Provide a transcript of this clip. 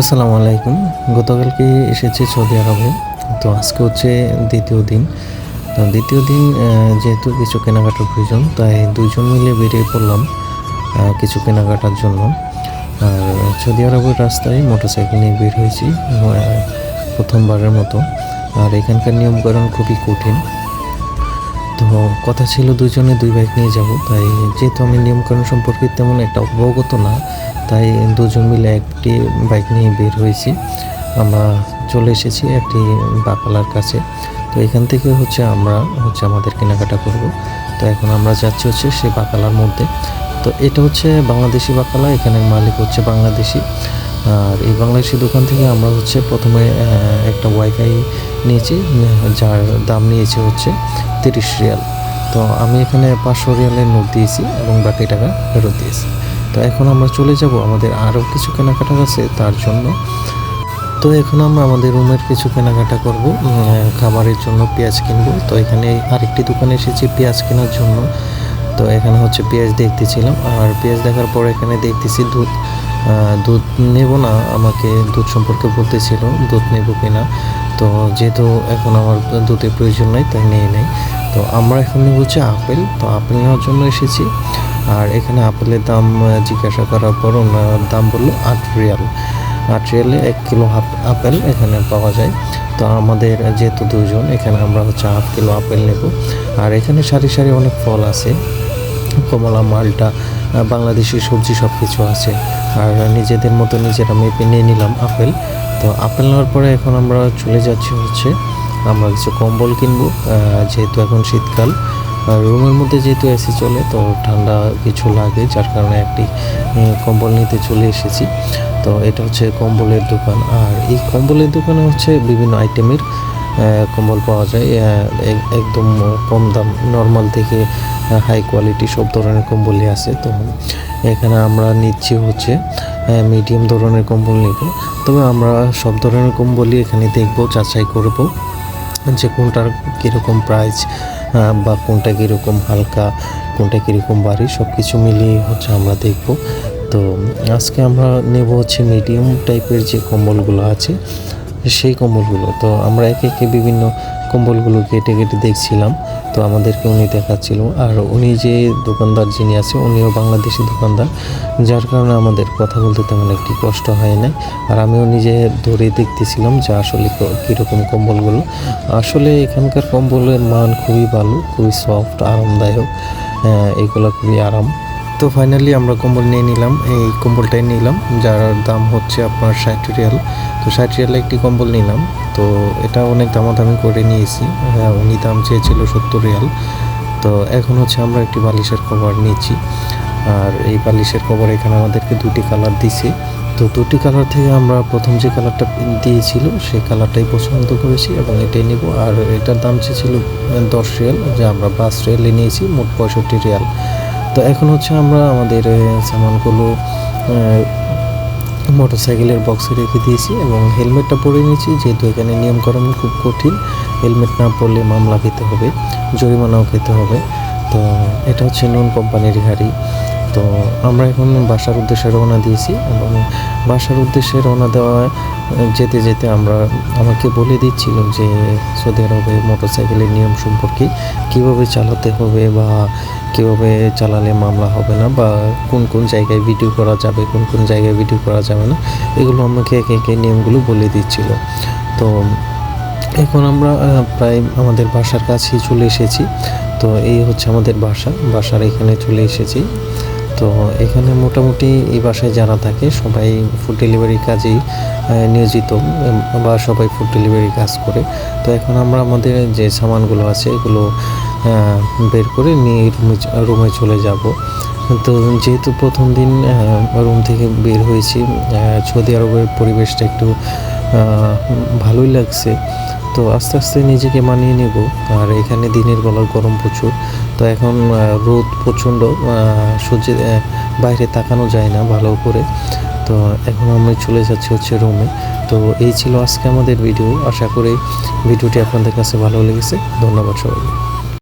আসসালামু আলাইকুম। গতকালকে এসেছি সৌদি আরবে। তো আজকে হচ্ছে দ্বিতীয় দিন। তো দ্বিতীয় দিন যেহেতু কিছু কেনাকাটার প্রয়োজন, তাই দুজন মিলে বেরিয়ে পড়লাম কিছু কেনাকাটার জন্য। আর সৌদি আরবের রাস্তায় মোটরসাইকেল নিয়ে বের হয়েছি প্রথমবারের মতো। আর এখানকার নিয়মকানুন খুবই কঠিন। তো কথা ছিল দুজনে দুই বাইক নিয়ে যাব, তাই যেহেতু আমি নিয়মকানুন সম্পর্কে তেমন একটা অবগত না তাই দুজন মিলে একটি বাইক নিয়ে বের হয়েছি। আমরা চলে এসেছি একটি বাকালার কাছে। তো এখান থেকে হচ্ছে আমরা হচ্ছে আমাদের কেনাকাটা করব। তো এখন আমরা যাচ্ছি হচ্ছে সেই বাকালার মধ্যে। তো এটা হচ্ছে বাংলাদেশি বাকালা এখানে মালিক হচ্ছে বাংলাদেশি। আর এই বাংলাদেশি দোকান থেকে আমরা হচ্ছে প্রথমে একটা ওয়াইফাই নিয়েছি, যার দাম নিয়েছে হচ্ছে তিরিশ রিয়াল। তো আমি এখানে পাঁচশো রিয়ালের নোট দিয়েছি এবং বাকি টাকা ফেরত দিয়েছি। তো এখন আমরা চলে যাব আমাদের আরও কিছু কেনাকাটা আছে তার জন্য। তো এখন আমরা আমাদের রুমের কিছু কেনাকাটা করব খাবারের জন্য পেঁয়াজ কিনবো। তো এখানে আরেকটি দোকানে এসেছি পেঁয়াজ কেনার জন্য। তো এখানে হচ্ছে পেঁয়াজ দেখতেছিলাম, আর পেঁয়াজ দেখার পর এখানে দেখতেছি দুধ দুধ নেব না, আমাকে দুধ সম্পর্কে বলতেছিল দুধ নেব কিনা। তো যেহেতু এখন আমার দুধের প্রয়োজন নাই, তাই নিয়ে নেই। তো আমরা এখন নেব হচ্ছে আপেল। তো আপেল নেওয়ার জন্য এসেছি। আর এখানে আপেলের দাম জিজ্ঞাসা করার পর ওনার দাম বলল আট রিয়াল। আট রিয়ালে এক কিলো আপেল এখানে পাওয়া যায়। তো আমাদের যেহেতু দুজন, এখানে আমরা হচ্ছে হাফ কিলো আপেল নেব। আর এখানে সারি সারি অনেক ফল আছে। কমলা, মালটা বাংলাদেশি সবজি সব কিছু আছে। আর নিজেদের মতো নিজেরা মেপে নিয়ে নিলাম আপেল। তো আপেল নেওয়ার পরে এখন আমরা চলে যাচ্ছি হচ্ছে, আমরা কিছু কম্বল কিনবো। যেহেতু এখন শীতকাল রুমের মধ্যে যেহেতু এসি চলে, তো ঠান্ডা কিছু লাগে, যার কারণে একটি কম্বল নিতে চলে এসেছি। তো এটা হচ্ছে কম্বলের দোকান। আর এই কম্বলের দোকানে হচ্ছে বিভিন্ন আইটেমের কম্বল পাওয়া যায়। এক- একদম কম দাম, নর্মাল থেকে হাই কোয়ালিটি সব ধরনের কম্বলই আছে। তো এখানে আমরা নিচ্ছি হচ্ছে মিডিয়াম ধরনের কম্বল নিব। তবে আমরা সব ধরনের কম্বলই এখানে দেখব, যাচাই করব, যে কোনটার কীরকম প্রাইস বা কোনটা কীরকম হালকা, কোনটা কীরকম বাড়ি সব কিছু মিলিয়ে হচ্ছে আমরা দেখব। তো আজকে আমরা নেব হচ্ছে মিডিয়াম টাইপের যে কম্বলগুলো আছে সেই কম্বলগুলো। তো আমরা একে একে বিভিন্ন কম্বলগুলো কেটে কেটে দেখছিলাম। তো আমাদেরকে উনি দেখাচ্ছিল। আর উনি যে দোকানদার যিনি আছে উনিও বাংলাদেশি দোকানদার। যার কারণে আমাদের কথা বলতে তেমন একটি কষ্ট হয় না আর আমিও নিজে ধরে দেখতেছিলাম যে আসলে কীরকম কম্বলগুলো। আসলে এখানকার কম্বলের মান খুবই ভালো খুবই সফট আরামদায়ক। হ্যাঁ, এগুলো খুবই আরাম। তো ফাইনালি আমরা কম্বল নিয়ে নিলাম। এই কম্বলটাই নিলাম যার দাম হচ্ছে আপনার ষাট রিয়াল। তো ষাট রিয়ালে একটি কম্বল নিলাম। তো এটা অনেক দামাদামি করে নিয়েছি। হ্যাঁ, উনি দাম চেয়েছিল সত্তর রিয়াল। তো এখন হচ্ছে আমরা একটি বালিশের কভার নিয়েছি আর এই বালিশের কভার এখানে আমাদেরকে দুটি কালার দিছে। তো দুটি কালার থেকে আমরা প্রথম যে কালারটা দিয়েছিল সেই কালারটাই পছন্দ করেছি এবং এটাই নেব। আর এটার দাম চেয়েছিল দশ রিয়াল যা আমরা পাঁচ রিয়ালে নিয়েছি মোট পঁয়ষট্টি রিয়াল। তো এখন হচ্ছে আমরা আমাদের সামানগুলো মোটরসাইকেলের বক্সে রেখে দিয়েছি এবং হেলমেটটা পরে নিয়েছি। যেহেতু এখানে নিয়মকরণ খুব কঠিন, হেলমেট না পরলে মামলা খেতে হবে, জরিমানাও খেতে হবে। তো এটা হচ্ছে নন কোম্পানির গাড়ি। তো আমরা এখন বাসার উদ্দেশ্যে রওনা দিয়েছি এবং বাসার উদ্দেশ্যে রওনা দেওয়া যেতে যেতে আমরা, আমাকে বলে দিচ্ছিল যে সৌদি আরবে মোটর সাইকেলের নিয়ম সম্পর্কে কীভাবে চালাতে হবে বা কীভাবে চালালে মামলা হবে না বা কোন কোন জায়গায় ভিডিও করা যাবে, কোন কোন জায়গায় ভিডিও করা যাবে না, এগুলো আমাকে একে একে নিয়মগুলো বলে দিচ্ছিল। তো এখন আমরা প্রায় আমাদের বাসার কাছেই চলে এসেছি। তো এই হচ্ছে আমাদের বাসা, বাসার এখানে চলে এসেছি। তো এখানে মোটামুটি এই বাসায় যারা থাকে সবাই ফুড ডেলিভারি কাজেই নিয়োজিত বা সবাই ফুড ডেলিভারি কাজ করে। তো এখন আমরা আমাদের যে সামানগুলো আছে এগুলো বের করে নিয়ে রুমে রুমে চলে যাব। তো যেহেতু প্রথম দিন রুম থেকে বের হয়েছি সৌদি আরবের পরিবেশটা একটু ভালোই লাগছে। তো আস্তে আস্তে নিজেকে মানিয়ে নেব। আর এখানে দিনের বেলা গরম প্রচুর। তো এখন রোদ প্রচণ্ড সূর্যের বাইরে তাকানো যায় না ভালো করে। তো এখন আমি চলে যাচ্ছি হচ্ছে রুমে তো এই ছিল আজকে আমাদের ভিডিও আশা করি ভিডিওটি আপনাদের কাছে ভালো লেগেছে। ধন্যবাদ সবাইকে।